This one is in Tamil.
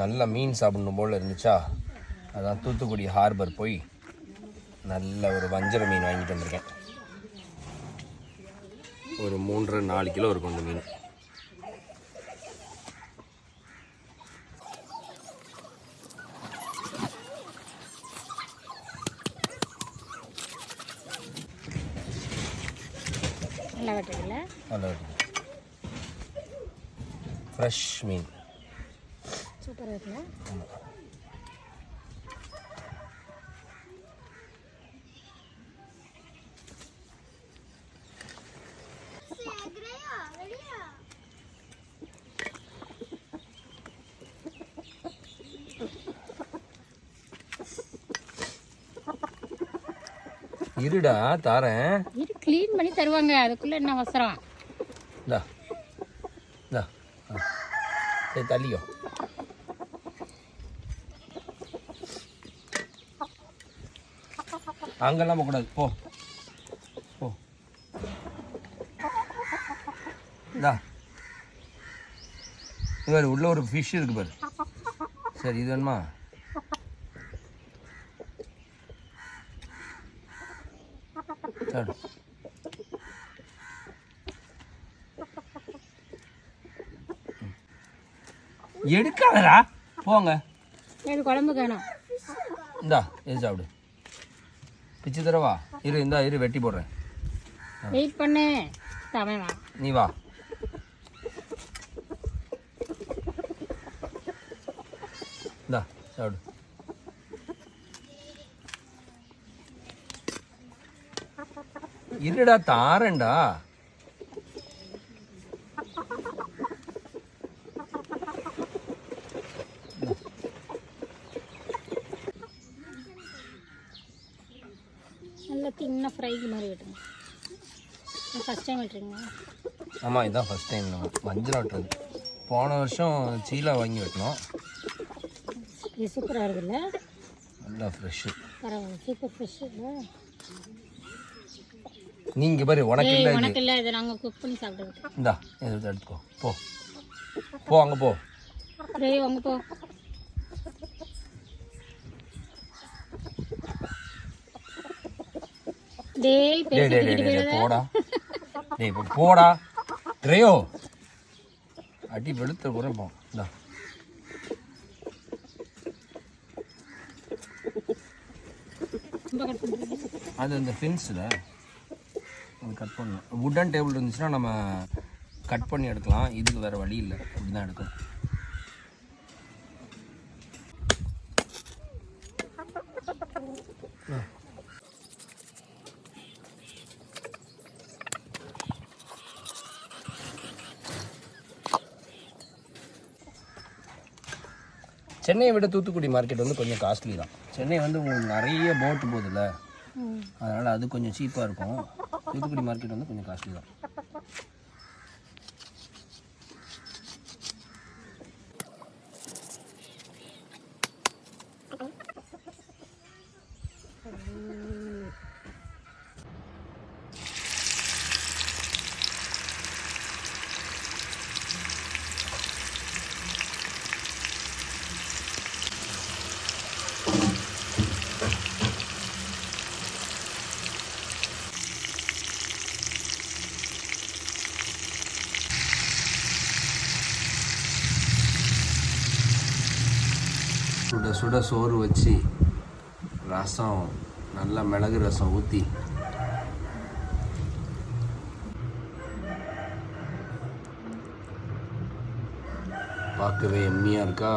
நல்ல மீன் சாப்பிடணும் போல் இருந்துச்சா? அதான் தூத்துக்குடி ஹார்பர் போய் நல்ல ஒரு வஞ்சர மீன் வாங்கிட்டு வந்திருக்கேன். ஒரு மூன்றரை நாலு கிலோ இருக்கும் இந்த மீன். ஃப்ரெஷ் மீன். சூப்பராக இருக்குல்ல? இருடா தாரேன். இது க்ளீன் பண்ணி தருவாங்க. அதுக்குள்ளே என்ன அவசரம்? இந்தா இந்தா. சரி தள்ளியோ அங்கெல்லாம் போகக்கூடாது போ. போ. இந்தா. இது பாரு உள்ள ஒரு ஃபிஷ் இருக்கு பாரு. சரி இது வேணுமா? சாப்பிடு. எடுக்காதடா. போங்க. இது குழம்பு வேணும். இந்தா இது சாப்பிடு. பிச்சு தரவா இரு இந்தா இரு வெட்டி போடுறேன். வெயிட் பண்ணு. வா. நீ வா. இந்தா சாப்பிடு. இருடா தாரேன்டா. தின்ன ஃப்ரைக்கு மாதிரி வெட்டுங்க. ஃபஸ்ட் டைம் வெட்டுறீங்க ஆமாம் இதுதான் ஃபஸ்ட் டைம் நம்ம மஞ்சள் வெட்டுறது. போன வருஷம் சீலா வாங்கி வெட்டினோம். இது சூப்பராக இருக்குல்ல? நல்லா ஃப்ரெஷ்ஷு பரவாயில்ல சூப்பர் ஃப்ரெஷ் இல்லை. நீங்கள் பாரு உனக்கு இல்லை உனக்கு இல்லை இதை நாங்கள் குக் பண்ணி சாப்பிடுவோம் இந்தா இது எடுத்துக்கோ. போ. போ அங்கே போ. வாங்க போ. டேய் போடா. டேய். போடா. ட்ரையோ அடி வெளுத்த இந்தா. பண்ணுறீங்க அது அந்த ஃபின்ஸில் அது கட் பண்ணணும். வுட்டன் டேபிள் இருந்துச்சுன்னா நம்ம கட் பண்ணி எடுக்கலாம். இதுக்கு வேறு வழி இல்லை. அப்படி தான் எடுக்கணும். சென்னையை விட தூத்துக்குடி மார்க்கெட் வந்து கொஞ்சம் காஸ்ட்லி தான். சென்னை வந்து உங்களுக்கு நிறைய போட்டு போகுதுல்ல? அதனால் அது கொஞ்சம் சீப்பாக இருக்கும். தூத்துக்குடி மார்க்கெட் வந்து கொஞ்சம் காஸ்ட்லி தான். சுட சுட சோறு வச்சு ரசம் நல்ல மிளகு ரசம் ஊற்றி பார்க்கவே எம்மியாக இருக்கா?